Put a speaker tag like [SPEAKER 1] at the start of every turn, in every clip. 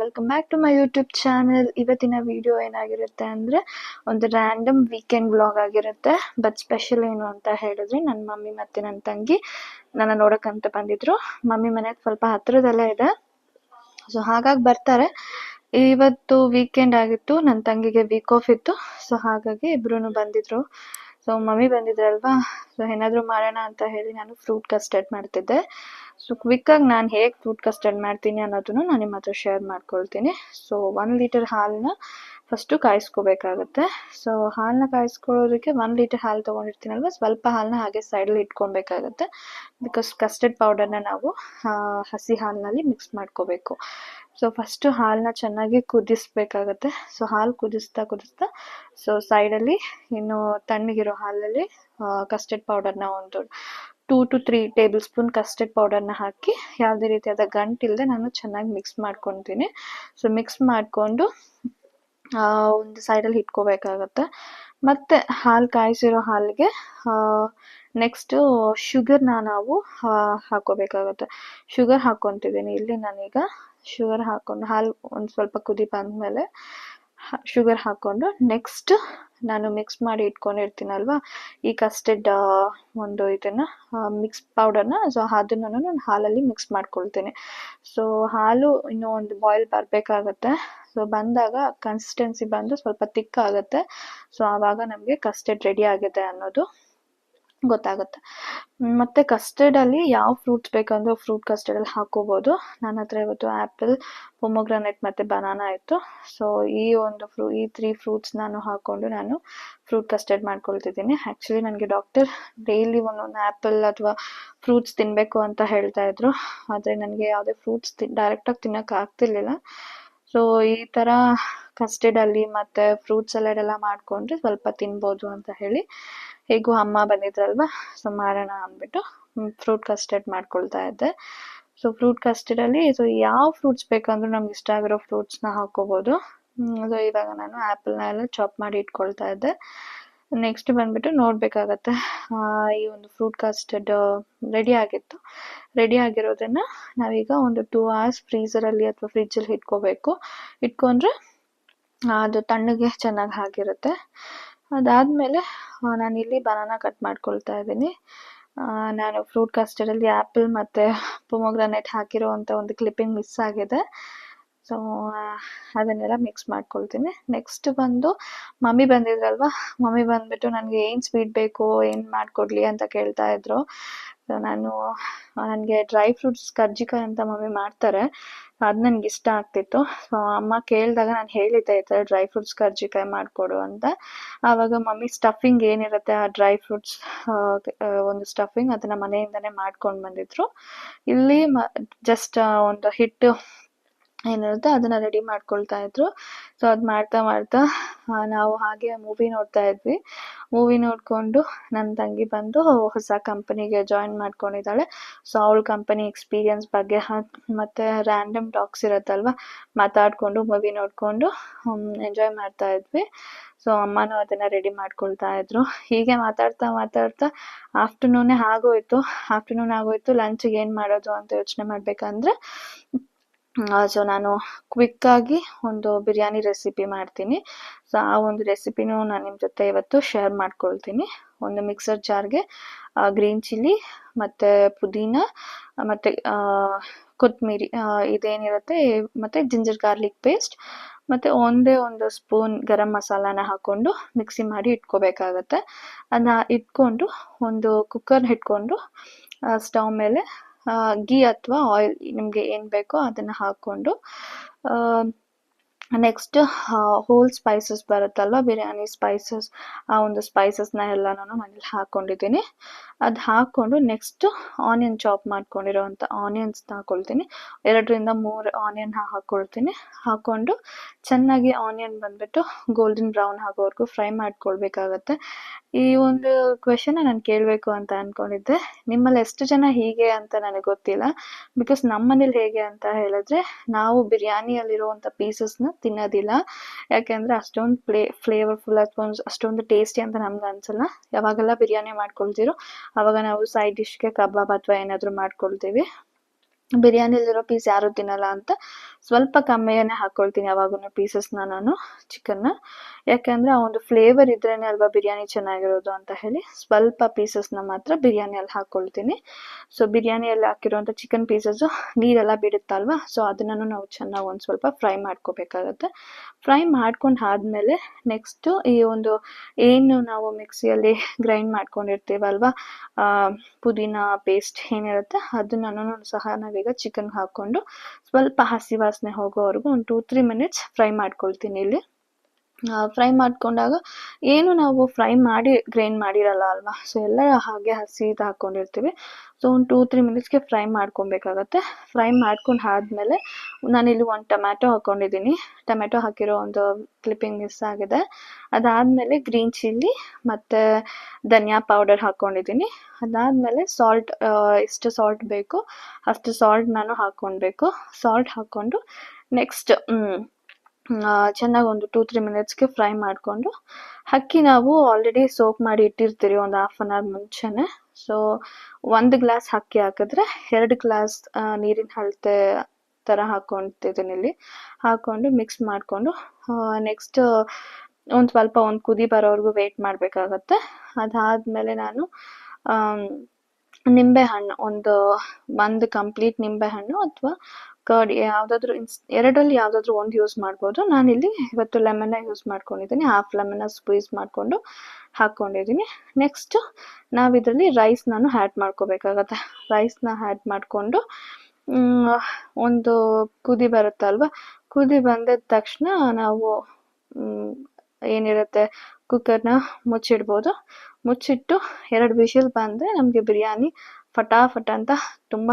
[SPEAKER 1] Welcome back to my YouTube channel ಇವತ್ತಿನ video ಏನಾಗಿರುತ್ತೆ ಅಂದರೆ, ಒಂದು ರ್ಯಾಂಡಮ್ ವೀಕೆಂಡ್ ಬ್ಲಾಗ್ ಆಗಿರುತ್ತೆ ಬಟ್ ಸ್ಪೆಷಲ್ ಏನು ಅಂತ ಹೇಳಿದ್ರೆ ನನ್ನ ಮಮ್ಮಿ ಮತ್ತು ನನ್ನ ತಂಗಿ ನನ್ನ ನೋಡೋಕ್ಕಂತ ಬಂದಿದ್ರು. ಮಮ್ಮಿ ಮನೆ ಸ್ವಲ್ಪ ಹತ್ರದಲ್ಲೇ ಇದೆ. ಸೊ ಹಾಗಾಗಿ ಬರ್ತಾರೆ. ಇವತ್ತು ವೀಕೆಂಡ್ ಆಗಿತ್ತು ನನ್ನ ತಂಗಿಗೆ ವೀಕ್ ಆಫ್ ಇತ್ತು. ಸೊ ಹಾಗಾಗಿ ಇಬ್ಬರೂ ಬಂದಿದ್ರು. So mummy ಬಂದಿದ್ರಲ್ವಾ? ಸೊ ಏನಾದರೂ ಮಾಡೋಣ ಅಂತ ಹೇಳಿ ನಾನು ಫ್ರೂಟ್ ಕಸ್ಟರ್ಡ್ ಮಾಡ್ತಿದ್ದೆ. ಸೊ ಕ್ವಿಕ್ಕಾಗಿ ನಾನು ಹೇಗೆ ಫ್ರೂಟ್ ಕಸ್ಟರ್ಡ್ ಮಾಡ್ತೀನಿ ಅನ್ನೋದನ್ನು ನಾನು ನಿಮ್ಮ ಹತ್ರ ಶೇರ್ ಮಾಡ್ಕೊಳ್ತೀನಿ. ಸೊ ಒನ್ ಲೀಟರ್ ಹಾಲನ್ನ ಫಸ್ಟು ಕಾಯಿಸ್ಕೋಬೇಕಾಗತ್ತೆ. ಸೊ ಹಾಲನ್ನ ಕಾಯಿಸ್ಕೊಳ್ಳೋದಕ್ಕೆ ಒನ್ ಲೀಟರ್ ಹಾಲು ತೊಗೊಂಡಿರ್ತೀನಲ್ವ? ಸ್ವಲ್ಪ ಹಾಲನ್ನ ಹಾಗೆ ಸೈಡಲ್ಲಿ ಇಟ್ಕೊಬೇಕಾಗತ್ತೆ ಬಿಕಾಸ್ ಕಸ್ಟರ್ಡ್ ಪೌಡರ್ನ ನಾವು ಹಸಿ ಹಾಲಿನಲ್ಲಿ ಮಿಕ್ಸ್ ಮಾಡ್ಕೋಬೇಕು. ಸೊ ಫಸ್ಟು ಹಾಲನ್ನ ಚೆನ್ನಾಗಿ ಕುದಿಸ್ಬೇಕಾಗತ್ತೆ. ಸೊ ಹಾಲು ಕುದಿಸ್ತಾ ಕುದಿಸ್ತಾ ಸೊ ಸೈಡಲ್ಲಿ ಇನ್ನು ತಣ್ಣಗಿರೋ ಹಾಲಲ್ಲಿ ಕಸ್ಟರ್ಡ್ ಪೌಡರ್ನ ಒಂದು two to three tablespoon custard ಪೌಡರ್ನ ಹಾಕಿ, ಯಾವುದೇ ರೀತಿಯಾದ ಗಂಟಿಲ್ಲದೆ ನಾನು ಚೆನ್ನಾಗಿ ಮಿಕ್ಸ್ ಮಾಡ್ಕೊತೀನಿ. ಸೊ ಮಿಕ್ಸ್ ಮಾಡಿಕೊಂಡು ಒಂದು ಸೈಡಲ್ಲಿ ಇಟ್ಕೋಬೇಕಾಗತ್ತೆ. ಮತ್ತು ಹಾಲು ಕಾಯಿಸಿರೋ ಹಾಲಿಗೆ ನೆಕ್ಸ್ಟು ಶುಗರ್ನ ನಾವು ಹಾಕೋಬೇಕಾಗತ್ತೆ. ಶುಗರ್ ಹಾಕ್ಕೊತಿದ್ದೀನಿ ಇಲ್ಲಿ ನಾನೀಗ ಶುಗರ್ ಹಾಕ್ಕೊಂಡು ಹಾಲು ಒಂದು ಸ್ವಲ್ಪ ಕುದಿ ಬಂದಮೇಲೆ ಶುಗರ್ ಹಾಕ್ಕೊಂಡು ನೆಕ್ಸ್ಟ್ ನಾನು ಮಿಕ್ಸ್ ಮಾಡಿ ಇಟ್ಕೊಂಡಿರ್ತೀನಲ್ವ? ಈ ಕಸ್ಟರ್ಡ್ ಒಂದು ಇದನ್ನು ಮಿಕ್ಸ್ ಪೌಡರ್ನ ಸೊ ಅದನ್ನು ನಾನು ಹಾಲಲ್ಲಿ ಮಿಕ್ಸ್ ಮಾಡ್ಕೊಳ್ತೇನೆ. ಸೊ ಹಾಲು ಇನ್ನೂ ಒಂದು ಬಾಯ್ಲ್ ಬರಬೇಕಾಗತ್ತೆ. ಸೊ ಬಂದಾಗ ಕನ್ಸಿಸ್ಟೆನ್ಸಿ ಬಂದು ಸ್ವಲ್ಪ ತಿಕ್ ಆಗುತ್ತೆ. ಸೊ ಆವಾಗ ನಮಗೆ ಕಸ್ಟರ್ಡ್ ರೆಡಿ ಆಗಿದೆ ಅನ್ನೋದು ಗೊತ್ತಾಗುತ್ತೆ. ಮತ್ತು ಕಸ್ಟರ್ಡಲ್ಲಿ ಯಾವ ಫ್ರೂಟ್ಸ್ ಬೇಕಂದ್ರೆ ಫ್ರೂಟ್ ಕಸ್ಟರ್ಡಲ್ಲಿ ಹಾಕೋಬೋದು. ನನ್ನ ಹತ್ರ ಇವತ್ತು ಆ್ಯಪಲ್ ಪೊಮೊಗ್ರಾನೆಟ್ ಮತ್ತು ಬನಾನಾ ಇತ್ತು. ಸೊ ಈ ಒಂದು ಫ್ರೂ ಈ ತ್ರೀ ಫ್ರೂಟ್ಸ್ ನಾನು ಹಾಕ್ಕೊಂಡು ನಾನು ಫ್ರೂಟ್ ಕಸ್ಟರ್ಡ್ ಮಾಡ್ಕೊಳ್ತಿದ್ದೀನಿ. ಆ್ಯಕ್ಚುಲಿ ನನಗೆ ಡಾಕ್ಟರ್ ಡೈಲಿ ಒಂದೊಂದು ಆ್ಯಪಲ್ ಅಥವಾ ಫ್ರೂಟ್ಸ್ ತಿನ್ನಬೇಕು ಅಂತ ಹೇಳ್ತಾ ಇದ್ರು. ಆದರೆ, ನನಗೆ ಯಾವುದೇ ಫ್ರೂಟ್ಸ್ ತಿ ಡೈರೆಕ್ಟಾಗಿ ತಿನ್ನೋಕೆ ಆಗ್ತಿರ್ಲಿಲ್ಲ. ಸೊ ಈ ಥರ ಕಸ್ಟರ್ಡಲ್ಲಿ ಮತ್ತು ಫ್ರೂಟ್ ಸಲಾಡ್ ಎಲ್ಲ ಮಾಡ್ಕೊಂಡ್ರೆ ಸ್ವಲ್ಪ ತಿನ್ಬೋದು ಅಂತ ಹೇಳಿ ಹೇಗೂ ಅಮ್ಮ ಬಂದಿದ್ರಲ್ವಾ? ಸೊ ಮಾಡೋಣ ಅಂದ್ಬಿಟ್ಟು ಫ್ರೂಟ್ ಕಸ್ಟರ್ಡ್ ಮಾಡ್ಕೊಳ್ತಾ ಇದ್ದೆ. ಸೊ ಫ್ರೂಟ್ ಕಸ್ಟರ್ಡಲ್ಲಿ ಸೊ ಯಾವ ಫ್ರೂಟ್ಸ್ ಬೇಕಂದ್ರೂ ನಮ್ಗೆ ಇಷ್ಟ ಆಗಿರೋ ಫ್ರೂಟ್ಸ್ನ ಹಾಕೋಬೋದು. ಸೊ ಇವಾಗ ನಾನು ಆ್ಯಪಲ್ನ ಎಲ್ಲ ಚಾಪ್ ಮಾಡಿ ಇಟ್ಕೊಳ್ತಾ ಇದ್ದೆ. ನೆಕ್ಸ್ಟ್ ಬಂದ್ಬಿಟ್ಟು ನೋಡಬೇಕಾಗತ್ತೆ. ಈ ಒಂದು ಫ್ರೂಟ್ ಕಸ್ಟರ್ಡ್ ರೆಡಿ ಆಗಿತ್ತು. ರೆಡಿ ಆಗಿರೋದನ್ನ ನಾವೀಗ ಒಂದು ಟೂ ಅವರ್ಸ್ ಫ್ರೀಸರಲ್ಲಿ ಅಥವಾ ಫ್ರಿಜ್ಜಲ್ಲಿ ಇಟ್ಕೋಬೇಕು. ಇಟ್ಕೊಂಡ್ರೆ ಅದು ತಣ್ಣಗೆ ಚೆನ್ನಾಗಿ ಆಗಿರುತ್ತೆ. ಅದಾದಮೇಲೆ ನಾನಿಲ್ಲಿ ಬನಾನ ಕಟ್ ಮಾಡ್ಕೊಳ್ತಾ ಇದ್ದೀನಿ. ನಾನು ಫ್ರೂಟ್ ಕಸ್ಟರ್ಡಲ್ಲಿ ಆ್ಯಪಲ್ ಮತ್ತು ಪೊಮೊಗ್ರಾನೆಟ್ ಹಾಕಿರೋ ಅಂಥ ಒಂದು ಕ್ಲಿಪ್ಪಿಂಗ್ ಮಿಸ್ ಆಗಿದೆ. ಸೊ ಅದನ್ನೆಲ್ಲ ಮಿಕ್ಸ್ ಮಾಡ್ಕೊಳ್ತೀನಿ. ನೆಕ್ಸ್ಟ್ ಬಂದು ಮಮ್ಮಿ ಬಂದಿದ್ರಲ್ವಾ? ಮಮ್ಮಿ ಬಂದ್ಬಿಟ್ಟು ನನಗೆ ಏನು ಸ್ವೀಟ್ ಬೇಕು, ಏನು ಮಾಡಿಕೊಡ್ಲಿ ಅಂತ ಕೇಳ್ತಾ ಇದ್ರು. ಸೊ ನಾನು, ನನಗೆ ಡ್ರೈ ಫ್ರೂಟ್ಸ್ ಕರ್ಜಿಕಾಯಿ ಅಂತ ಮಮ್ಮಿ ಮಾಡ್ತಾರೆ. ಅದು ನನಗೆ ಇಷ್ಟ ಆಗ್ತಿತ್ತು. ಸೊ ಅಮ್ಮ ಕೇಳಿದಾಗ ನಾನು ಹೇಳಿದ್ದೆ, ಈ ಡ್ರೈ ಫ್ರೂಟ್ಸ್ ಕರ್ಜಿಕಾಯಿ ಮಾಡಿಕೊಡು ಅಂತ. ಆವಾಗ ಮಮ್ಮಿ ಸ್ಟಫಿಂಗ್ ಏನಿರುತ್ತೆ, ಆ ಡ್ರೈ ಫ್ರೂಟ್ಸ್ ಒಂದು ಸ್ಟಫಿಂಗ್ ಅದನ್ನು ಮನೆಯಿಂದನೇ ಮಾಡ್ಕೊಂಡು ಬಂದಿದ್ರು. ಇಲ್ಲಿ ಮ ಜಸ್ಟ್ ಒಂದು ಹಿಟ್ಟು ಏನಿರುತ್ತೆ ಅದನ್ನ ರೆಡಿ ಮಾಡ್ಕೊಳ್ತಾ ಇದ್ರು. ಸೊ ಅದು ಮಾಡ್ತಾ ಮಾಡ್ತಾ ನಾವು ಹಾಗೆ ಮೂವಿ ನೋಡ್ತಾ ಇದ್ವಿ. ಮೂವಿ ನೋಡಿಕೊಂಡು ನನ್ನ ತಂಗಿ ಬಂದು ಹೊಸ ಕಂಪನಿಗೆ ಜಾಯಿನ್ ಮಾಡ್ಕೊಂಡಿದ್ದಾಳೆ. ಸೊ ಅವಳ ಕಂಪನಿ ಎಕ್ಸ್ಪೀರಿಯನ್ಸ್ ಬಗ್ಗೆ ಮತ್ತೆ ರ್ಯಾಂಡಮ್ ಟಾಕ್ಸ್ ಇರುತ್ತಲ್ವ, ಮಾತಾಡ್ಕೊಂಡು ಮೂವಿ ನೋಡಿಕೊಂಡು ಎಂಜಾಯ್ ಮಾಡ್ತಾ ಇದ್ವಿ. ಸೊ ಅಮ್ಮನೂ ಅದನ್ನ ರೆಡಿ ಮಾಡ್ಕೊಳ್ತಾ ಇದ್ರು. ಹೀಗೆ ಮಾತಾಡ್ತಾ ಮಾತಾಡ್ತಾ ಆಫ್ಟರ್ನೂನೇ ಆಗೋಯ್ತು. ಆಫ್ಟರ್ನೂನ್ ಆಗೋಯ್ತು ಲಂಚಿಗೆ ಏನು ಮಾಡೋದು ಅಂತ ಯೋಚನೆ ಮಾಡಬೇಕಂದ್ರೆ ಸೊ ನಾನು ಕ್ವಿಕ್ಕಾಗಿ ಒಂದು ಬಿರಿಯಾನಿ ರೆಸಿಪಿ ಮಾಡ್ತೀನಿ. ಸೊ ಆ ಒಂದು ರೆಸಿಪಿನೂ ನಾನು ನಿಮ್ಮ ಜೊತೆ ಇವತ್ತು ಶೇರ್ ಮಾಡ್ಕೊಳ್ತೀನಿ. ಒಂದು ಮಿಕ್ಸರ್ ಜಾರ್ಗೆ ಗ್ರೀನ್ ಚಿಲ್ಲಿ ಮತ್ತು ಪುದೀನ, ಮತ್ತು ಕೊತ್ತಂಬರಿ ಇದೇನಿರುತ್ತೆ, ಮತ್ತು ಜಿಂಜರ್ ಗಾರ್ಲಿಕ್ ಪೇಸ್ಟ್, ಮತ್ತು ಒಂದೇ ಒಂದು ಸ್ಪೂನ್ ಗರಂ ಮಸಾಲಾನ ಹಾಕ್ಕೊಂಡು ಮಿಕ್ಸಿ ಮಾಡಿ ಇಟ್ಕೋಬೇಕಾಗತ್ತೆ. ಅದನ್ನ ಇಟ್ಕೊಂಡು ಒಂದು ಕುಕ್ಕರ್ನ ಇಟ್ಕೊಂಡು ಸ್ಟವ್ ಮೇಲೆ ಗೀ ಅಥವಾ ಆಯಿಲ್ ನಿಮಗೆ ಏನು ಬೇಕೋ ಅದನ್ನು ಹಾಕ್ಕೊಂಡು ನೆಕ್ಸ್ಟ್ ಹೋಲ್ ಸ್ಪೈಸಸ್ ಬರುತ್ತಲ್ವ? ಬಿರಿಯಾನಿ ಸ್ಪೈಸಸ್ ಆ ಒಂದು ಸ್ಪೈಸಸ್ನ ಎಲ್ಲನೂ ಮನೇಲಿ ಹಾಕ್ಕೊಂಡಿದ್ದೀನಿ ಅದು ಹಾಕ್ಕೊಂಡು ನೆಕ್ಸ್ಟ್ ಆನಿಯನ್ ಚಾಪ್ ಮಾಡ್ಕೊಂಡಿರೋವಂಥ ಆನಿಯನ್ಸ್ನ ಹಾಕ್ಕೊಳ್ತೀನಿ ಎರಡರಿಂದ ಮೂರು ಆನಿಯನ್ ಹಾಕ್ಕೊಳ್ತೀನಿ ಹಾಕ್ಕೊಂಡು ಚೆನ್ನಾಗಿ ಆನಿಯನ್ ಬಂದುಬಿಟ್ಟು ಗೋಲ್ಡನ್ ಬ್ರೌನ್ ಆಗೋವರೆಗೂ ಫ್ರೈ ಮಾಡ್ಕೊಳ್ಬೇಕಾಗತ್ತೆ. ಈ ಒಂದು ಕ್ವೆಶನ್ನ ನಾನು ಕೇಳಬೇಕು ಅಂತ ಅಂದ್ಕೊಂಡಿದ್ದೆ ನಿಮ್ಮಲ್ಲಿ ಎಷ್ಟು ಜನ ಹೀಗೆ ಅಂತ ನನಗೆ ಗೊತ್ತಿಲ್ಲ. ಬಿಕಾಸ್ ನಮ್ಮನೇಲಿ ಹೇಗೆ ಅಂತ ಹೇಳಿದ್ರೆ, ನಾವು ಬಿರಿಯಾನಿಯಲ್ಲಿರುವಂಥ ಪೀಸಸ್ನ ತಿನ್ನೋದಿಲ್ಲ. ಯಾಕೆಂದರೆ ಅಷ್ಟೊಂದು ಪ್ಲೇ ಫ್ಲೇವರ್ಫುಲ್ ಅಥವಾ ಅಷ್ಟೊಂದು ಟೇಸ್ಟಿ ಅಂತ ನಮ್ಗೆ ಅನ್ಸಲ್ಲ. ಯಾವಾಗೆಲ್ಲ ಬಿರಿಯಾನಿ ಮಾಡ್ಕೊಳ್ತಿರೋ, ಅವಾಗ ನಾವು ಸೈಡ್ ಡಿಶ್ಗೆ ಕಬಾಬ್ ಅಥವಾ ಏನಾದರೂ ಮಾಡ್ಕೊಳ್ತೀವಿ. ಬಿರಿಯಾನಿಲಿರೋ ಪೀಸ್ ಯಾರು ತಿನ್ನಲ್ಲ ಅಂತ ಸ್ವಲ್ಪ ಕಮ್ಮಿಯೇ ಹಾಕ್ಕೊಳ್ತೀನಿ ಯಾವಾಗೂ ಪೀಸಸ್ನ ನಾನು, ಚಿಕನ್ನ. ಯಾಕೆಂದರೆ ಆ ಒಂದು ಫ್ಲೇವರ್ ಇದ್ರೇ ಅಲ್ವಾ ಬಿರಿಯಾನಿ ಚೆನ್ನಾಗಿರೋದು ಅಂತ ಹೇಳಿ ಸ್ವಲ್ಪ ಪೀಸಸ್ನ ಮಾತ್ರ ಬಿರಿಯಾನಿಯಲ್ಲಿ ಹಾಕ್ಕೊಳ್ತೀನಿ ಸೊ ಬಿರಿಯಾನಿಯಲ್ಲಿ ಹಾಕಿರುವಂಥ ಚಿಕನ್ ಪೀಸಸ್ಸು ನೀರೆಲ್ಲ ಬಿಡುತ್ತಲ್ವಾ? ಸೊ ಅದನ್ನು ನಾವು ಚೆನ್ನಾಗಿ ಒಂದು ಸ್ವಲ್ಪ ಫ್ರೈ ಮಾಡ್ಕೋಬೇಕಾಗತ್ತೆ. ಫ್ರೈ ಮಾಡ್ಕೊಂಡು ಆದಮೇಲೆ ನೆಕ್ಸ್ಟು ಈ ಒಂದು ಏನು ನಾವು ಮಿಕ್ಸಿಯಲ್ಲಿ ಗ್ರೈಂಡ್ ಮಾಡ್ಕೊಂಡಿರ್ತೀವಲ್ವಾ? ಪುದೀನ ಪೇಸ್ಟ್ ಏನಿರುತ್ತೆ, ಅದನ್ನು ಸಹ ನಾವೀಗ ಚಿಕನ್ ಹಾಕ್ಕೊಂಡು ಸ್ವಲ್ಪ ಹಸಿ ವಾಸನೆ ಹೋಗೋವರೆಗೂ ಒಂದು ಟೂ ತ್ರೀ ಮಿನಿಟ್ಸ್ ಫ್ರೈ ಮಾಡ್ಕೊಳ್ತೀನಿ ಇಲ್ಲಿ. ಫ್ರೈ ಮಾಡಿಕೊಂಡಾಗ ಏನು ನಾವು ಫ್ರೈ ಮಾಡಿ ಗ್ರೈಂಡ್ ಮಾಡಿರಲ್ಲ ಅಲ್ವಾ? ಸೊ ಎಲ್ಲ ಹಾಗೆ ಹಸಿದು ಹಾಕ್ಕೊಂಡಿರ್ತೀವಿ ಸೊ ಒಂದು ಟೂ ತ್ರೀ ಮಿನಿಟ್ಸ್ಗೆ ಫ್ರೈ ಮಾಡ್ಕೊಬೇಕಾಗತ್ತೆ. ಫ್ರೈ ಮಾಡ್ಕೊಂಡು ಆದಮೇಲೆ ನಾನಿಲ್ಲಿ ಒಂದು ಟೊಮ್ಯಾಟೊ ಹಾಕ್ಕೊಂಡಿದ್ದೀನಿ ಟೊಮ್ಯಾಟೊ ಹಾಕಿರೋ ಒಂದು ಕ್ಲಿಪ್ಪಿಂಗ್ ಮಿಸ್ ಆಗಿದೆ. ಅದಾದಮೇಲೆ ಗ್ರೀನ್ ಚಿಲ್ಲಿ ಮತ್ತು ಧನಿಯಾ ಪೌಡರ್ ಹಾಕ್ಕೊಂಡಿದ್ದೀನಿ ಅದಾದಮೇಲೆ ಸಾಲ್ಟ್ ಎಷ್ಟು ಸಾಲ್ಟ್ ಬೇಕು. ಅಷ್ಟು ಸಾಲ್ಟ್ ನಾನು ಹಾಕ್ಕೊಳ್ಬೇಕು. ಸಾಲ್ಟ್ ಹಾಕ್ಕೊಂಡು ನೆಕ್ಸ್ಟ್ ಚೆನ್ನಾಗಿ ಒಂದು ಟೂ ತ್ರೀ ಮಿನಿಟ್ಸ್ಗೆ ಫ್ರೈ ಮಾಡಿಕೊಂಡು, ಅಕ್ಕಿ ನಾವು ಆಲ್ರೆಡಿ ಸೋಕ್ ಮಾಡಿ ಇಟ್ಟಿರ್ತೀರಿ ಒಂದು ಹಾಫ್ ಆನ್ ಅವರ್ ಮುಂಚೆನೆ. ಸೊ ಒಂದು ಗ್ಲಾಸ್ ಅಕ್ಕಿ ಹಾಕಿದ್ರೆ ಎರಡು ಗ್ಲಾಸ್ ನೀರಿನ ಅಳತೆ ಥರ ಹಾಕ್ಕೊತಿದ್ದೀನಿ ಇಲ್ಲಿ. ಹಾಕ್ಕೊಂಡು ಮಿಕ್ಸ್ ಮಾಡಿಕೊಂಡು ನೆಕ್ಸ್ಟ್ ಒಂದು ಸ್ವಲ್ಪ ಒಂದು ಕುದಿ ಬರೋವರೆಗೂ ವೆಯ್ಟ್ ಮಾಡಬೇಕಾಗತ್ತೆ. ಅದಾದಮೇಲೆ ನಾನು ನಿಂಬೆಹಣ್ಣು, ಒಂದು ಒಂದು ಕಂಪ್ಲೀಟ್ ನಿಂಬೆಹಣ್ಣು ಅಥವಾ ಕರ್ಡ್ ಯಾವುದಾದ್ರೂ ಇನ್ಸ್ ಎರಡರಲ್ಲಿ ಯಾವುದಾದ್ರೂ ಒಂದು ಯೂಸ್ ಮಾಡ್ಬೋದು. ನಾನಿಲ್ಲಿ ಇವತ್ತು ಲೆಮನ್ನ ಯೂಸ್ ಮಾಡ್ಕೊಂಡಿದ್ದೀನಿ. ಹಾಫ್ ಲೆಮನ್ನ ಸ್ಕ್ವೀಸ್ ಮಾಡಿಕೊಂಡು ಹಾಕ್ಕೊಂಡಿದ್ದೀನಿ ನೆಕ್ಸ್ಟ್ ನಾವು ಇದರಲ್ಲಿ ರೈಸ್ ನಾನು ಆ್ಯಡ್ ಮಾಡ್ಕೋಬೇಕಾಗತ್ತೆ. ರೈಸ್ನ ಆ್ಯಡ್ ಮಾಡಿಕೊಂಡು ಒಂದು ಕುದಿ ಬರುತ್ತಲ್ವ ಕುದಿ ಬಂದ ತಕ್ಷಣ ನಾವು ಏನಿರುತ್ತೆ ಕುಕ್ಕರ್ನ ಮುಚ್ಚಿಡ್ಬೋದು. ಮುಚ್ಚಿಟ್ಟು ಎರಡು ವಿಷಲ್ ಬಂದರೆ ನಮಗೆ ಬಿರಿಯಾನಿ ಫಟಾಫಟ್ ಅಂತ ತುಂಬ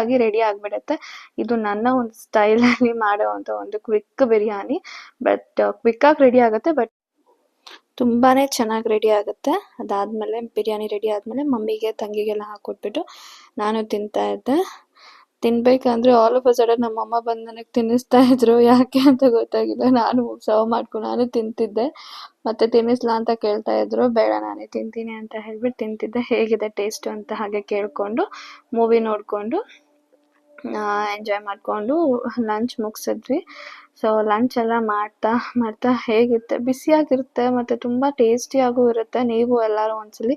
[SPEAKER 1] ಆಗಿ ರೆಡಿ ಆಗಿಬಿಡುತ್ತೆ. ಇದು ನನ್ನ ಒಂದು ಸ್ಟೈಲಲ್ಲಿ ಮಾಡೋವಂಥ ಒಂದು ಕ್ವಿಕ್ ಬಿರಿಯಾನಿ. ಬಟ್ ಕ್ವಿಕ್ಕಾಗಿ ರೆಡಿ ಆಗುತ್ತೆ ಬಟ್ ತುಂಬಾ ಚೆನ್ನಾಗಿ ರೆಡಿ ಆಗುತ್ತೆ. ಅದಾದಮೇಲೆ ಬಿರಿಯಾನಿ ರೆಡಿ ಆದಮೇಲೆ ಮಮ್ಮಿಗೆ, ತಂಗಿಗೆಲ್ಲ ಹಾಕ್ಕೊಟ್ಬಿಟ್ಟು ನಾನು ತಿಂತಾ ಇದ್ದೆ. ತಿನ್ಬೇಕಂದ್ರೆ ಆಲ್ ಆಫ್ ಅ ಸಡನ್ ನಮ್ಮ ಅಮ್ಮ ಬಂದು ನನಗೆ ತಿನ್ನಿಸ್ತಾ ಇದ್ರು. ಯಾಕೆ ಅಂತ ಗೊತ್ತಾಗಿಲ್ಲ. ನಾನು ಸರ್ವ್ ಮಾಡ್ಕೊಂಡು ನಾನು ತಿಂತಿದ್ದೆ. ಮತ್ತೆ ತಿನ್ನಿಸ್ಲಾ ಅಂತ ಕೇಳ್ತಾ ಇದ್ರು. ಬೇಡ, ನಾನೇ ತಿಂತೀನಿ ಅಂತ ಹೇಳ್ಬಿಟ್ಟು ತಿಂತಿದ್ದೆ. ಹೇಗಿದೆ ಟೇಸ್ಟ್ ಅಂತ ಹಾಗೆ ಕೇಳಿಕೊಂಡು ಮೂವಿ ನೋಡಿಕೊಂಡು ಎಂಜಾಯ್ ಮಾಡಿಕೊಂಡು ಲಂಚ್ ಮುಗಿಸಿದ್ವಿ. ಸೊ ಲಂಚ್ ಎಲ್ಲ ಮಾಡ್ತಾ ಮಾಡ್ತಾ ಹೇಗಿರುತ್ತೆ? ಬಿಸಿಯಾಗಿರುತ್ತೆ ಮತ್ತು ತುಂಬ ಟೇಸ್ಟಿಯಾಗೂ ಇರುತ್ತೆ. ನೀವು ಎಲ್ಲರೂ ಒಂದ್ಸಲಿ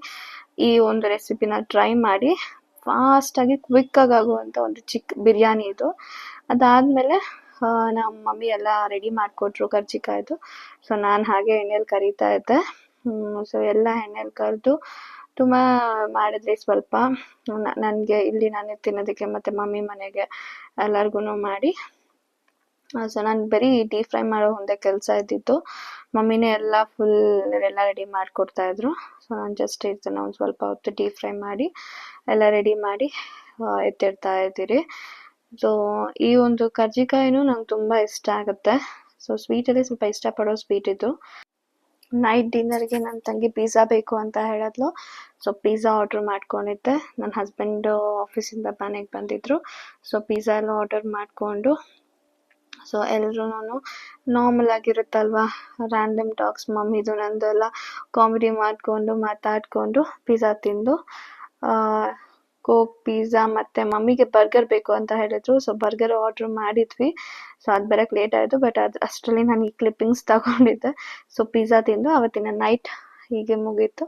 [SPEAKER 1] ಈ ಒಂದು ರೆಸಿಪಿನ ಟ್ರೈ ಮಾಡಿ. ಫಾಸ್ಟಾಗಿ ಕ್ವಿಕ್ಕಾಗಿ ಆಗುವಂತ ಒಂದು ಚಿಕ್ಕ ಬಿರಿಯಾನಿ ಇದು. ಅದಾದಮೇಲೆ ನಮ್ಮ ಮಮ್ಮಿ ಎಲ್ಲ ರೆಡಿ ಮಾಡಿಕೊಟ್ರು ಕರ್ಜಿಕಾಯ್ದು ಸೊ ನಾನು ಹಾಗೆ ಎಣ್ಣೆಲ್ ಕರಿತಾ ಇದ್ದೆ. ಸೊ ಎಲ್ಲ ಎಣ್ಣೆಲ್ ಕರೆದು ತುಂಬ ಮಾಡಿದ್ರಿ ಸ್ವಲ್ಪ ನನಗೆ ಇಲ್ಲಿ ನಾನೇ ತಿನ್ನೋದಕ್ಕೆ ಮತ್ತು ಮಮ್ಮಿ ಮನೆಗೆ ಎಲ್ಲರಿಗೂ ಮಾಡಿ ಸೊ ನಾನು ಬರೀ ಡೀಪ್ ಫ್ರೈ ಮಾಡೋ ಒಂದೇ ಕೆಲಸ ಇದ್ದಿತ್ತು. ಮಮ್ಮಿನೇ ಎಲ್ಲ ಫುಲ್ ಎಲ್ಲ ರೆಡಿ ಮಾಡಿಕೊಡ್ತಾ ಇದ್ರು. ಸೊ ನಾನು ಜಸ್ಟ್ ಇದನ್ನು ಒಂದು ಸ್ವಲ್ಪ ಹೊತ್ತು ಡೀಪ್ ಫ್ರೈ ಮಾಡಿ, ಎಲ್ಲ ರೆಡಿ ಮಾಡಿ ಎತ್ತಿಡ್ತಾ ಇದ್ದೀರಿ. ಸೊ ಈ ಒಂದು ಕರ್ಜಿಕಾಯಿನೂ ನಂಗೆ ತುಂಬ ಇಷ್ಟ ಆಗುತ್ತೆ. ಸೊ ಸ್ವೀಟಲ್ಲಿ ಸ್ವಲ್ಪ ಇಷ್ಟಪಡೋ ಸ್ವೀಟ್ ಇದು. ನೈಟ್ ಡಿನ್ನರ್ಗೆ ನನ್ನ ತಂಗಿ ಪಿಜ್ಜಾ ಬೇಕು ಅಂತ ಹೇಳಿದ್ಲು. ಸೊ ಪಿಜ್ಜಾ ಆರ್ಡರ್ ಮಾಡ್ಕೊಂಡಿದ್ದೆ. ನನ್ನ ಹಸ್ಬೆಂಡು ಆಫೀಸಿಂದ ಮನೆಗೆ ಬಂದಿದ್ದರು ಸೊ ಪಿಜ್ಜಾ ಎಲ್ಲ ಆರ್ಡರ್ ಮಾಡಿಕೊಂಡು ಸೊ ಎಲ್ರೂ ನಾರ್ಮಲ್ ಆಗಿರುತ್ತಲ್ವಾ? ರ್ಯಾಂಡಮ್ ಟಾಕ್ಸ್ ಮಮ್ಮಿದು ನಂದು ಎಲ್ಲ ಕಾಮಿಡಿ ಮಾಡಿಕೊಂಡು, ಮಾತಾಡ್ಕೊಂಡು ಪಿಝಾ ತಿಂದು ಕೋಕ್ ಪಿಝಾ ಮತ್ತು ಮಮ್ಮಿಗೆ ಬರ್ಗರ್ ಬೇಕು ಅಂತ ಹೇಳಿದ್ರು. ಸೊ ಬರ್ಗರ್ ಆರ್ಡ್ರ್ ಮಾಡಿದ್ವಿ. ಸೊ ಅದು ಬರೋಕ್ಕೆ ಲೇಟ್ ಆಯಿತು ಬಟ್ ಅದು ಅಷ್ಟರಲ್ಲಿ ನಾನು ಈ ಕ್ಲಿಪ್ಪಿಂಗ್ಸ್ ತಗೊಂಡಿದ್ದೆ. ಸೊ ಪಿಜ್ಜಾ ತಿಂದು, ಅವತ್ತಿನ ನೈಟ್ ಹೀಗೆ ಮುಗೀತು.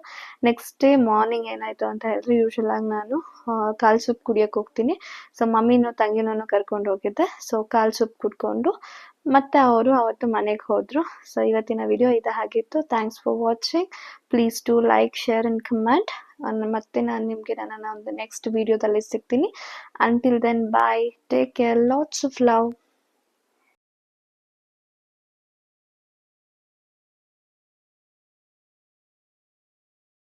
[SPEAKER 1] ನೆಕ್ಸ್ಟ್ ಡೇ ಮಾರ್ನಿಂಗ್ ಏನಾಯ್ತು ಅಂತ ಹೇಳಿದ್ರೆ ಯೂಶಲ್ ಆಗಿ ನಾನು ಕಾಲು ಸೂಪ್ ಕುಡಿಯೋಕೆ ಹೋಗ್ತೀನಿ. ಸೊ ಮಮ್ಮಿನೂ ತಂಗಿನೂ ಕರ್ಕೊಂಡು ಹೋಗಿದ್ದೆ. ಸೊ ಕಾಲ್ ಸೂಪ್ ಕುಡ್ಕೊಂಡು ಮತ್ತೆ ಅವರು ಅವತ್ತು ಮನೆಗೆ ಹೋದರು. ಸೊ ಇವತ್ತಿನ ವಿಡಿಯೋ ಇದು ಹಾಗಿತ್ತು thanks for watching please to like share and comment ಮತ್ತೆ ನಾನು ನಿಮಗೆ ನನ್ನ ಒಂದು ನೆಕ್ಸ್ಟ್ ವಿಡಿಯೋದಲ್ಲಿ ಸಿಗ್ತೀನಿ. Until then bye take care lots of love